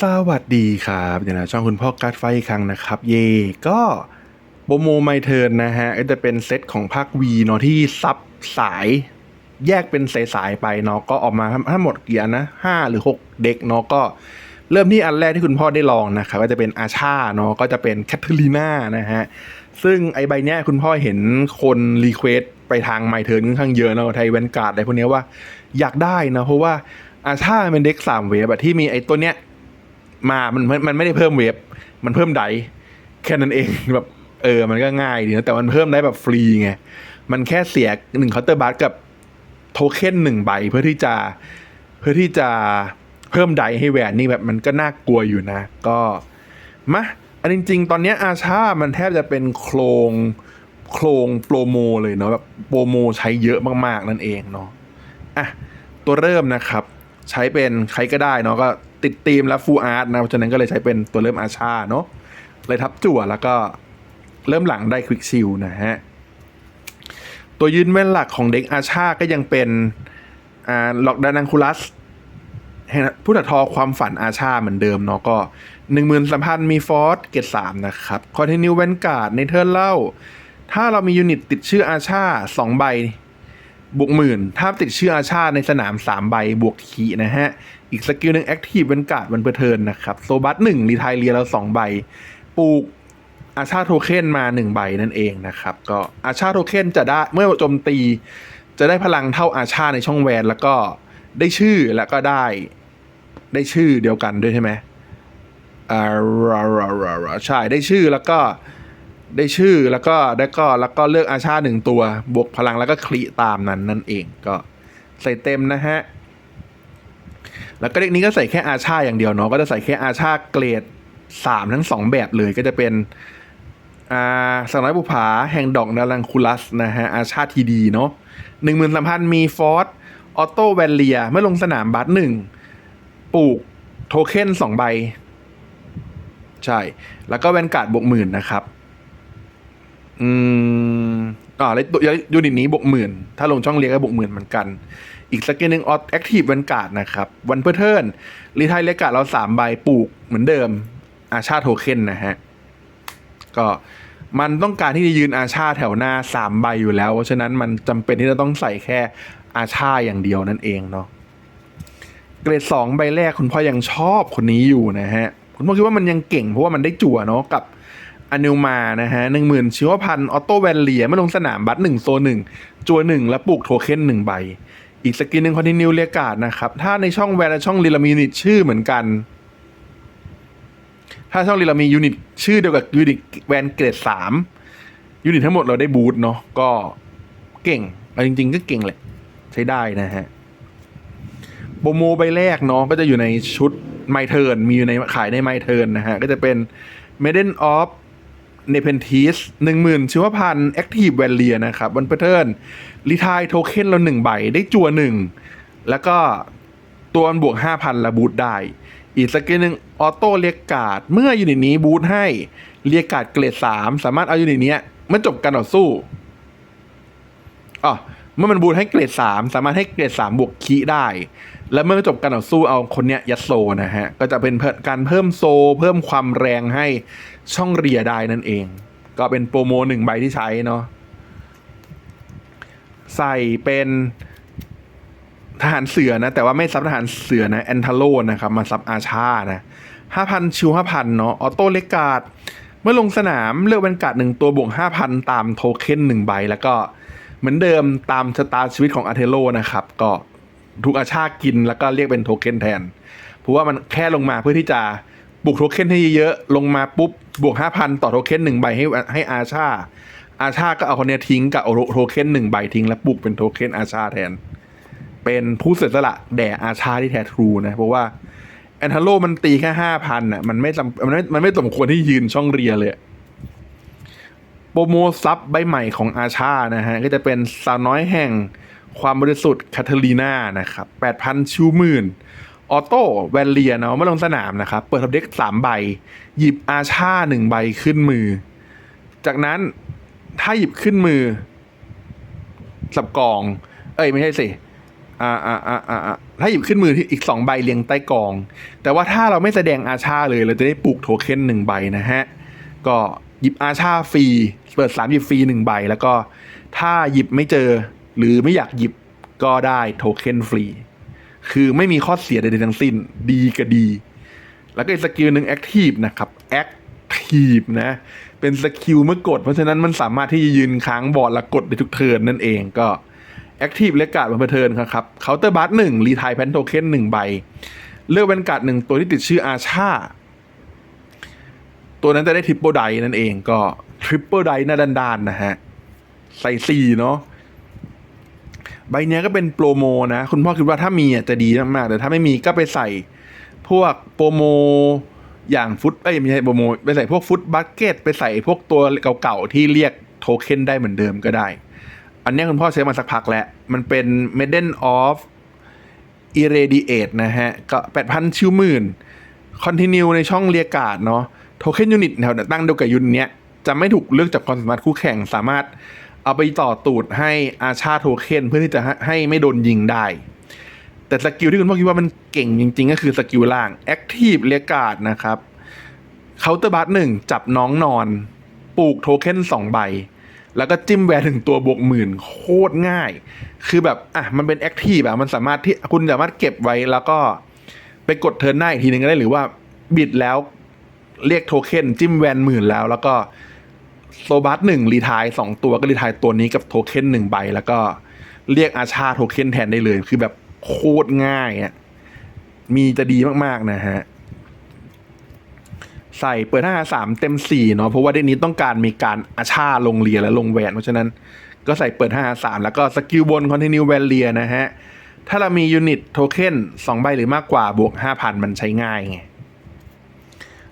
สวัสดีครับอย่างนะช่องคุณพ่อการ์ดไฟครั้งนะครับ เย่ก็โบโมไมเทิร์นนะฮะก็จะเป็นเซตของภาควีเนาะที่ซับสายแยกเป็นสายๆไปเนาะก็ออกมาทั้งหมดกี่อันนะห้าหรือ 6 เด็กเนาะก็เริ่มที่อันแรกที่คุณพ่อได้ลองนะครับก็จะเป็นอาชาเนาะก็จะเป็นแคทเธอรีนานะฮะซึ่งไอใบเนี้ยคุณพ่อเห็นคนรีเควสไปทางไมเทิร์นค่อนข้างเยอะเนาะไทยแวนการ์ดอะไรพวกเนี้ยว่าอยากได้นะเพราะว่าอาชาเป็นเด็กสามเวฟอะที่มีไอตัวเนี้ย มามันมันไม่ได้เพิ่มเวฟมันเพิ่มไดแค่นั้นเองแบบเออมันก็ง่ายดีนะแต่มันเพิ่มได้แบบฟรีไงมันแค่เสียหนึ่งเคาน์เตอร์บัสกับโทเค็นหนึ่งใบเพื่อที่จะเพื่อที่จะเพิ่มไดให้แหวนนี่แบบมันก็น่ากลัวอยู่นะ ก็มาอันจริง ๆ ตอนเนี้ยอาชา มันแทบจะเป็นโครงโครงโปรโมเลยเนาะแบบโปรโมใช้เยอะมากๆนั่นเองเนาะอะตัวเริ่มนะครับ ใช้เป็นใครก็ได้เนาะก็ ติดธีมและฟูลอาร์ตนะ เพราะฉะนั้นก็เลยใช้เป็นตัวเริ่มอาชาเนาะเลยทับจั่วแล้วก็เริ่มหลังได้ควิกชิลนะฮะ ตัวยืนแม่นหลักของเด็กอาชาก็ยังเป็นอ่าล็อกดานังคูลัสผู้ถัดทอความฝันอาชาเหมือนเดิมเนาะก็หนึ่งหมื่นสามพันมีฟอร์สเกตสามนะครับคอนติเนียแวนการ์ดในเทิร์นเล่า ถ้าเรามียูนิตติดชื่ออาชาสองใบบวกหมื่น ถ้าติดชื่ออาชาในสนาม3ใบบวกขีนะฮะ อีกสกิลหนึ่งแอคทีฟเป็นการ์ดวันเพอร์เทินนะครับโซบัสหนึ่งรีไทายเรียเราสองใบ ปลูกอาชาโทเค็นมา1ใบนั่นเองนะครับ ก็อาชาโทเค็นจะได้เมื่อโจมตี จะได้พลังเท่าอาชาในช่องแวนแล้วก็ได้ชื่อแล้วก็ได้ได้ชื่อเดียวกันด้วยใช่ไหมอ่ารารารารใช่ได้ชื่อแล้วก็ได้ชื่อแล้วก็แล้วก็แล้วก็เลือกอาชาหนึ่งตัว บวกพลังแล้วก็คลีตามนั้นนั่นเองก็ใส่เต็มนะฮะ แล้วก็เด็กนี้ก็ใส่แค่อาชาอย่างเดียวเนาะก็จะใส่แค่อาชาเกรดสามทั้งสองแบบเลยก็จะเป็นอ่าสองร้อยบุผาแห่งดอกนารังคูลัสนะฮะอาชาทีดีเนาะหนึ่งหมื่นสามพันมีฟอร์สออโต้แวนเลียเมื่อลงสนามบัตหนึ่งปลูกโทเค็นสองใบ ใช่ แล้วก็แวนการ์ดบวกหมื่นนะครับ อืม อ่าแล้วตัวยูนิตนี้บวกหมื่นถ้าลงช่องเรียกก็บวกหมื่นเหมือนกัน อีกสกิลหนึ่งออแอคทีฟวันการ์ดนะครับ วันเพื่อเทิร์นรีไทยเรียกาดเราสามใบปลูกเหมือนเดิม อาชาโทเค็นนะฮะ ก็มันต้องการที่จะยืนอาชาแถวหน้าสามใบอยู่แล้ว เพราะฉะนั้นมันจำเป็นที่จะต้องใส่แค่อาชาอย่างเดียวนั่นเองเนาะเกรดสองใบแรกคุณพ่อยังชอบคนนี้อยู่นะฮะ คุณพ่อคิดว่ามันยังเก่งเพราะว่ามันได้จั่วเนาะกับ อนิวมานะฮะหนึ่งหมื่นชีวพันธ์ออโต้แวนเลียไม่ลงสนามบัตรหนึ่งโซหนึ่งจัวหนึ่งและปลูกโทเค็นหนึ่งใบ อีกสกินหนึ่งคอนติเนียเรียกาดนะครับ ถ้าในช่องแวนและช่องลีลามีนิตชื่อเหมือนกัน ถ้าช่องลีลามียูนิตชื่อเดียวกับยูนิตแวนเกรดสามยูนิตทั้งหมดเราได้บูทเนาะก็เก่งเอาจริง ๆ ก็เก่งแหละ ใช้ได้นะฮะโบโมใบแรกเนาะก็จะอยู่ในชุดไมเทิร์นมีอยู่ในขายในไมเทิร์นนะฮะ ก็จะเป็น m a d e n of n e p e n t i s หนึ่งหมื่นชีวพันธ์ Active v a l i a นะครับบน p a t เทิร์นรีทายโทเค็นเราหนึ่งใบได้จัวหนึ่งแล้วก็ตัวบวกห้าพันละบูทได้ อีกสกิลหนึ่งออโต้เรียกการ์ดเมื่อยูนิตนี้บูทให้เรียกการ์ดเกรดสามสามารถเอายูนิตเนี้ยเมื่อจบการต่อสู้อ๋อเมื่อมันบูทให้เกรดสามสามารถให้เกรดสามบวกคีได้ แล้วเมื่อจบการต่อสู้เอาคนเนี้ยยัดโซนะฮะ ก็จะเป็นการเพิ่มโซ เพิ่มความแรงให้ช่องเรียได้นั่นเอง ก็เป็นโปรโมหนึ่งใบที่ใช้เนาะใส่เป็นทหารเสือนะ แต่ว่าไม่ซับทหารเสือนะ แอนทาโลนะครับ มาซับอาชานะห้าพันชิวห้าพันเนาะออโต้เลกการ์ดเมื่อลงสนามเลือกเป็นการ์ดหนึ่งตัวบวกห้าพันตามโทเค็นหนึ่งใบ แล้วก็เหมือนเดิมตามชะตาชีวิตของอาเทโลนะครับ ก็ ทุกอาชากินแล้วก็เรียกเป็นโทเค็นแทน เพราะว่ามันแค่ลงมาเพื่อที่จะบุกโทเค็นให้เยอะๆลงมาปุ๊บบวกห้าพันต่อโทเค็นหนึ่งใบให้ให้อาชา อาชาก็เอาคนเนี้ยทิ้งกับเอาโทเค็นหนึ่งใบทิ้งแล้วปลุกเป็นโทเค็นอาชาแทน เป็นผู้เสียสละแด่อาชาที่แท้ทรูนะเพราะว่าแอนทาโลมันตีแค่ห้าพันอะมันไม่จำมันไม่มันไม่สมควรที่ยืนช่องเรียเลยโปรโมซับใบใหม่ของอาชานะฮะก็จะเป็นสาวน้อยแห่ง ความบริสุทธิ์คาเทลีนานะครับแปดพันชิวหมื่นออโต้แวนเลียเนาะเมื่อลงสนามนะครับ เปิดทับเด็กสามใบ หยิบอาชาหนึ่งใบขึ้นมือ จากนั้นถ้าหยิบขึ้นมือ สับกอง เอ้ยไม่ใช่สิอ่าอ่าอ่าอ่าอ่าถ้าหยิบขึ้นมือที่อีกสองใบเรียงใต้กอง แต่ว่าถ้าเราไม่แสดงอาชาเลย เราจะได้ปลูกโทเค็นหนึ่งใบนะฮะ ก็หยิบอาชาฟรี เปิดสามหยิบฟรีหนึ่งใบ แล้วก็ถ้าหยิบไม่เจอ หรือไม่อยากหยิบก็ได้โทเค็นฟรี คือไม่มีข้อเสียใดๆทั้งสิ้น ดีก็ดี แล้วก็อีกสกิลหนึ่งแอคทีฟนะครับแอคทีฟนะ เป็นสกิลเมื่อกด เพราะฉะนั้นมันสามารถที่จะยืนค้างบอร์ดแล้วกดได้ทุกเทิร์นนั่นเองก็แอคทีฟเลกาดบนเพเทิร์นครับเคาน์เตอร์บัสหนึ่งรีทายแพนโทเค็นหนึ่งใบ เลือกเป็นการ์ดหนึ่งตัวที่ติดชื่ออาชาตัวนั้นจะได้ทริปเปิลไดนั่นเองก็ทริปเปิลไดหน้าด้านๆนะฮะใส่สี่เนาะ ใบเนี้ยก็เป็นโปรโมนะ คุณพ่อคิดว่าถ้ามีอะจะดีมากๆแต่ถ้าไม่มีก็ไปใส่พวกโปรโมอย่างฟุตเอ้ยไม่ใช่โปรโมไปใส่พวกฟุตบัคเก็ตไปใส่พวกตัวเก่าๆที่เรียกโทเค็นได้เหมือนเดิมก็ได้ อันเนี้ยคุณพ่อใช้มาสักพักแล้ว มันเป็น Maiden of Irradiate นะฮะ ก็8,000ชิวหมื่นคอนติเนียในช่องเรียกาดเนาะโทเค็นยูนิตแถวตั้งเดียวกับยุนเนี้ยจะไม่ถูกเลือกจากความสามารถคู่แข่งสามารถ เอาไปต่อตูดให้อาชาโทเค็นเพื่อที่จะให้ไม่โดนยิงได้ แต่สกิลที่คุณพ่อคิดว่ามันเก่งจริง ๆ ก็คือสกิลล่าง Active เรียกาดนะครับเคาน์เตอร์บัสหนึ่งจับน้องนอน ปลูกโทเค็นสองใบ แล้วก็จิ้มแวร์ถึงตัวบวกหมื่นโคตรง่าย คือแบบอะมันเป็นแอคทีฟอะมันสามารถที่คุณสามารถเก็บไว้แล้วก็ไปกดเทิร์นหน้าอีกทีหนึ่งก็ได้หรือว่าบิดแล้วเรียกโทเค็นจิ้มแวนหมื่นแล้วแล้วก็ โซบัสหนึ่งรีทายสองตัวก็รีทายตัวนี้กับโทเค็นหนึ่งใบ แล้วก็เรียกอาชาโทเค็นแทนได้เลย คือแบบโคตรง่ายอะมีจะดีมากๆนะฮะ ใส่เปิดห้าสามเต็มสี่เนาะเพราะว่าเดนนี้ต้องการมีการอาชาลงเรียและลงแหวน เพราะฉะนั้นก็ใส่เปิดห้าสามแล้วก็สกิลบนคอนติเนียแวนเรียนะฮะ ถ้าเรามียูนิตโทเค็นสองใบหรือมากกว่าบวกห้าพันมันใช้ง่ายไง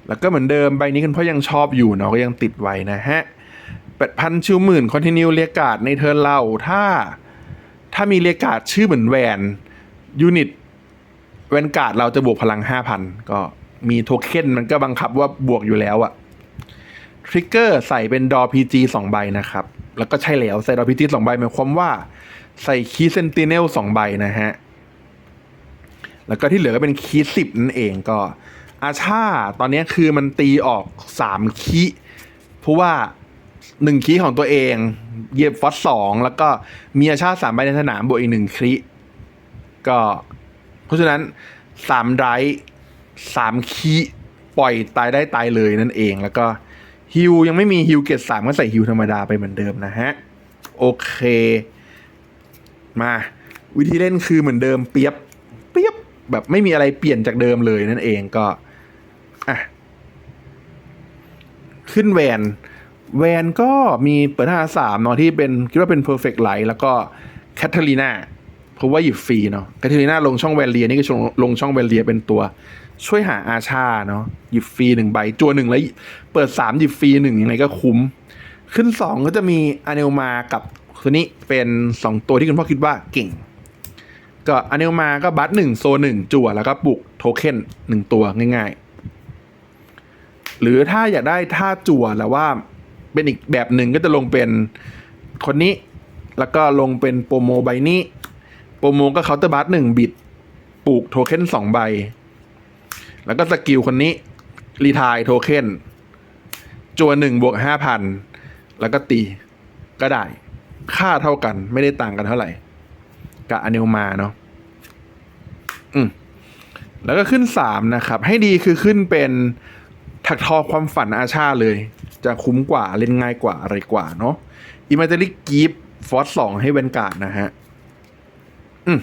แล้วก็เหมือนเดิมใบนี้คุณพ่อยังชอบอยู่เนาะก็ยังติดไว้นะฮะแปดพันชิวหมื่นคอนติเนียเรียการ์ดในเทิร์นเราถ้าถ้ามีเรียการ์ดชื่อเหมือนแวนยูนิตแวนการ์ดเราจะบวกพลัง 5,000 ก็มีโทเค็นมันก็บังคับว่าบวกอยู่แล้วอะทริกเกอร์ใส่เป็นดอ PG 2ใบนะครับ แล้วก็ใช่แล้วใส่ดอ PG 2ใบหมายความว่า ใส่คีเซนติเนล2ใบนะฮะ แล้วก็ที่เหลือก็เป็นคีสิบนั่นเองก็ อาชาตอนนี้คือมันตีออก3คีเพราะว่า1คีของตัวเองเยียบฟอสสองแล้วก็มีอาชาสามใบในสนามบวกอีกหนึ่งคีก็ เพราะฉะนั้นสามไรสามคีปล่อยตายได้ตายเลยนั่นเอง แล้วก็ฮิวยังไม่มีฮิวเกตสามก็ใส่ฮิวธรรมดาไปเหมือนเดิมนะฮะ โอเค มา วิธีเล่นคือเหมือนเดิมเปียบเปียบแบบไม่มีอะไรเปลี่ยนจากเดิมเลยนั่นเองก็ อะขึ้นแวนแวนก็มีเปิดห้าสามเนาะที่เป็นคิดว่าเป็น perfect light แล้วก็แคทเธอรีนาเพราะว่าหยิบฟรีเนาะแคทเธอรีนาลงช่องแวนเลียนี่ก็ลงช่องแวนเลียเป็นตัว ช่วยหาอาชาเนาะหยิบฟรีหนึ่งใบจัวหนึ่งแล้วเปิดสามหยิบฟรีหนึ่งยังไงก็คุ้ม ขึ้นสองก็จะมีอเนลมากับตัวนี้เป็นสองตัวที่คุณพ่อคิดว่าเก่ง ก็อเนลมาก็บัตหนึ่งโซหนึ่งจั่วแล้วก็ปลุกโทเค็นหนึ่งตัวง่ายๆ หรือถ้าอยากได้ท่าจั่วแล้วว่าเป็นอีกแบบหนึ่งก็จะลงเป็นคนนี้ แล้วก็ลงเป็นโปรโมใบนี้ โปรโมก็เคาน์เตอร์บัตหนึ่งบิดปลูกโทเค็นสองใบ แล้วก็สกิลคนนี้ รีทายโทเค็นจัวหนึ่งบวกห้าพันแล้วก็ตีก็ได้ ค่าเท่ากันไม่ได้ต่างกันเท่าไหร่ กับอเนลมาเนาะอืมแล้วก็ขึ้นสามนะครับ ให้ดีคือขึ้นเป็น ถักทอความฝันอาชาเลย จะคุ้มกว่าเล่นง่ายกว่าอะไรกว่าเนาะอิมาเจลิกีฟฟอสสองให้เวนการ์ดนะฮะ อืม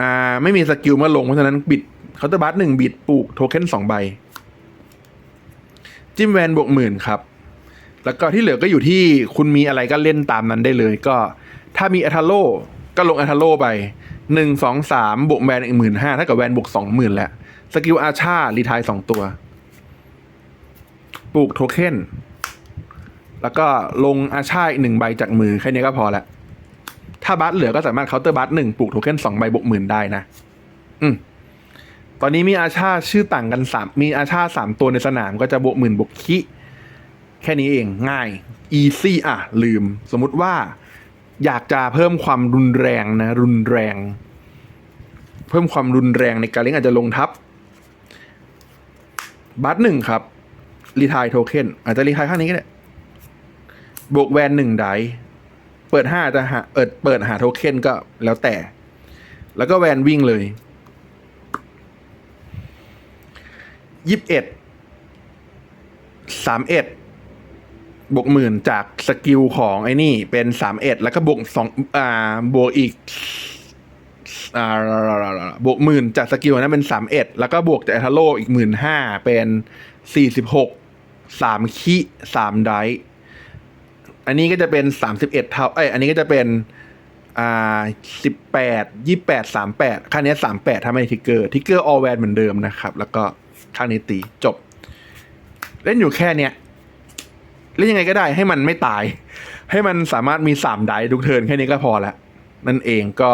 อ่า ไม่มีสกิลเมื่อลงเพราะฉะนั้นบิดเคาน์เตอร์บัสหนึ่งบิดปลูกโทเค็นสองใบ จิ้มแวนบวกหมื่นครับ แล้วก็ที่เหลือก็อยู่ที่คุณมีอะไรก็เล่นตามนั้นได้เลยก็ ถ้ามีอัทาโลก็ลงอัทาโลไปหนึ่งสองสามบวกแวนอีกหมื่นห้าถ้ากับแวนบวกสองหมื่นแหละ สกิลอาชารีทายสองตัว ปลูกโทเค็นแล้วก็ลงอาชาอีกหนึ่งใบจากมือแค่นี้ก็พอละถ้าบัสเหลือก็สามารถเคาน์เตอร์บัสหนึ่งปลูกโทเค็นสองใบบวกหมื่นได้นะ อืมตอนนี้มีอาชาชื่อต่างกันสามมีอาชาสามตัวในสนามก็จะบวกหมื่นบวกคิแค่นี้เองง่าย easy อะ ลืม สมมุติว่า อยากจะเพิ่มความรุนแรงนะ รุนแรง เพิ่มความรุนแรงในการเล่นอาจจะลงทับบัตหนึ่งครับ รีทายโทเค็นอาจจะรีทายข้างนี้ก็ได้บวกแวนหนึ่งไดเปิดห้าจะหาเปิดเปิดหาโทเค็นก็แล้วแต่ แล้วก็แวนวิ่งเลยยี่สิบเอ็ดสามเอ็ดบวกหมื่นจากสกิลของไอ้นี่เป็นสามเอ็ดแล้วก็บวกสองอ่าบวกอีกอ่าบวกหมื่นจากสกิลนั้นเป็นสามเอ็ดแล้วก็บวกจากเอทาโลอีกหมื่นห้าเป็น สี่สิบหกสามคิสามไดอันนี้ก็จะเป็นสามสิบเอ็ดเท่า เอ้ย อันนี้ก็จะเป็น อ่าสิบแปดยี่แปดสามแปดค่านี้สามแปดถ้าไม่ทิกเกอร์ ทิกเกอร์ออลแวนเหมือนเดิมนะครับ แล้วก็ค่านี้ตีจบ เล่นอยู่แค่เนี้ยเล่นยังไงก็ได้ให้มันไม่ตาย ให้มันสามารถมีสามไดทุกเทิร์นแค่นี้ก็พอละ นั่นเองก็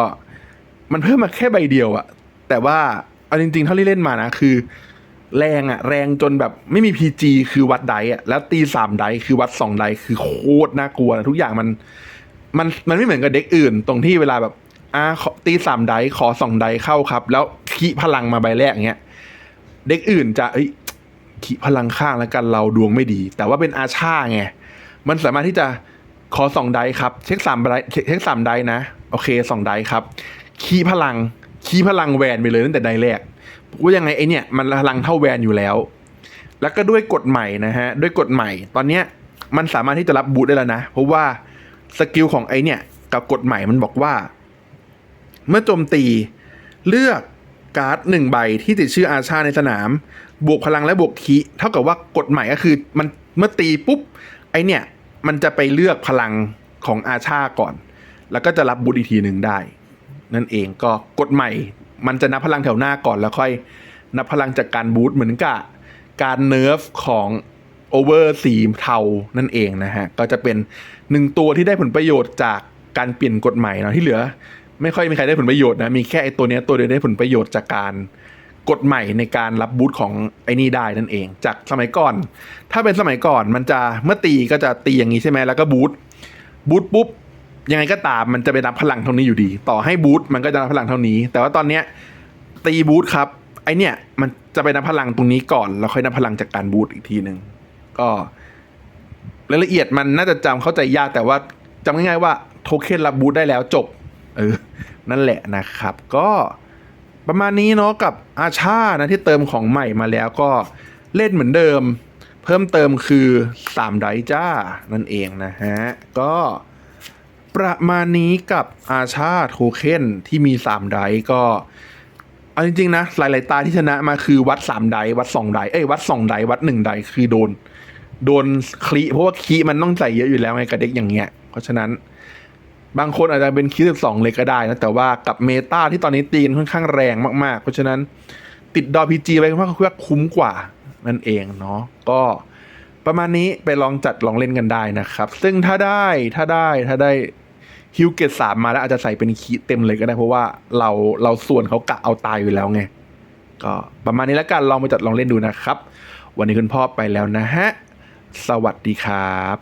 มันเพิ่มมาแค่ใบเดียวอะแต่ว่าเอาจริงๆเท่าที่เล่นมานะคือ แรงอะแรงจนแบบไม่มีพีจีคือวัดไดอะแล้วตีสามไดคือวัดสองไดคือโคตรน่ากลัวนะทุกอย่างมัน มันมันไม่เหมือนกับเด็กอื่น ตรงที่เวลาแบบอ่าตีสามไดขอสองไดเข้าครับ แล้วขีพลังมาใบแรกอย่างเงี้ยเด็กอื่นจะเอ้ยขีพลังข้างแล้วกันเราดวงไม่ดี แต่ว่าเป็นอาชาไงมันสามารถที่จะขอสองไดครับ เช็คสามไดเช็คสามไดนะ โอเคสองไดครับคีย์พลังคีย์พลังแวนไปเลยตั้งแต่ไดแรก ว่ายังไงไอเนี่ยมันพลังเท่าแวนอยู่แล้ว แล้วก็ด้วยกฎใหม่นะฮะด้วยกฎใหม่ตอนเนี้ยมันสามารถที่จะรับบูทได้แล้วนะ เพราะว่าสกิลของไอเนี่ยกับกฎใหม่มันบอกว่า เมื่อโจมตีเลือกการ์ดหนึ่งใบที่ติดชื่ออาชาในสนาม บวกพลังและบวกคีเท่ากับว่ากฎใหม่ก็คือมันเมื่อตีปุ๊บไอเนี่ยมันจะไปเลือกพลังของอาชาก่อน แล้วก็จะรับบูทอีกทีหนึ่งได้ นั่นเองก็กฎใหม่ มันจะนับพลังแถวหน้าก่อนแล้วค่อย นับพลังจากการบูทเหมือนกับการเนิร์ฟของโอเวอร์สีเทานั่นเองนะฮะ ก็จะเป็นหนึ่งตัวที่ได้ผลประโยชน์จากการเปลี่ยนกฎใหม่เนาะที่เหลือ ไม่ค่อยมีใครได้ผลประโยชน์นะ มีแค่ไอตัวนี้ตัวเดียวได้ผลประโยชน์จากการกฎใหม่ในการรับบูทของไอ้นี่ได้นั่นเอง จากสมัยก่อน ถ้าเป็นสมัยก่อนมันจะเมื่อตีก็จะตีอย่างนี้ใช่ไหมแล้วก็บูทบูทปุ๊บ ยังไงก็ตามมันจะไปนับพลังเท่านี้อยู่ดี ต่อให้บูทมันก็จะนับพลังเท่านี้ แต่ว่าตอนเนี้ยตีบูทครับ ไอเนี่ยมันจะไปนับพลังตรงนี้ก่อนแล้วค่อยนับพลังจากการบูทอีกทีหนึ่งก็รายละเอียดมันน่าจะจำเข้าใจยากแต่ว่าจำง่ายๆว่าโทเค็นรับบูทได้แล้วจบ เออ นั่นแหละนะครับ ก็ประมาณนี้เนาะกับอาชานะที่เติมของใหม่มาแล้วก็เล่นเหมือนเดิม เพิ่มเติมคือ3ไดจ้านั่นเองนะฮะ ก็ ประมาณนี้กับอาชาโทเค็นที่มี 3 ไดก็เอาจริงๆนะหลายๆตาที่ชนะมาคือวัด 3 ไดวัด 2 ไดเอ้ยวัด 2 ไดวัด 1 ไดคือโดน โดนคลีเพราะว่าคีมันต้องใส่เยอะอยู่แล้วไงกับเด็กอย่างเงี้ย เพราะฉะนั้นบางคนอาจจะเป็นคีสิบสองเลยก็ได้นะ แต่ว่ากับเมตาที่ตอนนี้ตีนค่อนข้างแรงมากๆ เพราะฉะนั้นติดดอพีจีไปว่าคือว่าคุ้มกว่านั่นเองเนาะก็ประมาณนี้ไปลองจัดลองเล่นกันได้นะครับ ซึ่งถ้าได้ถ้าได้ถ้าได้ ฮิวเกตสามมาแล้วอาจจะใส่เป็นคีเต็มเลยก็ได้ เพราะว่าเราเราส่วนเขากะเอาตายอยู่แล้วไง ก็ประมาณนี้แล้วกันลองไปจัดลองเล่นดูนะครับ วันนี้คุณพ่อไปแล้วนะฮะ สวัสดีครับ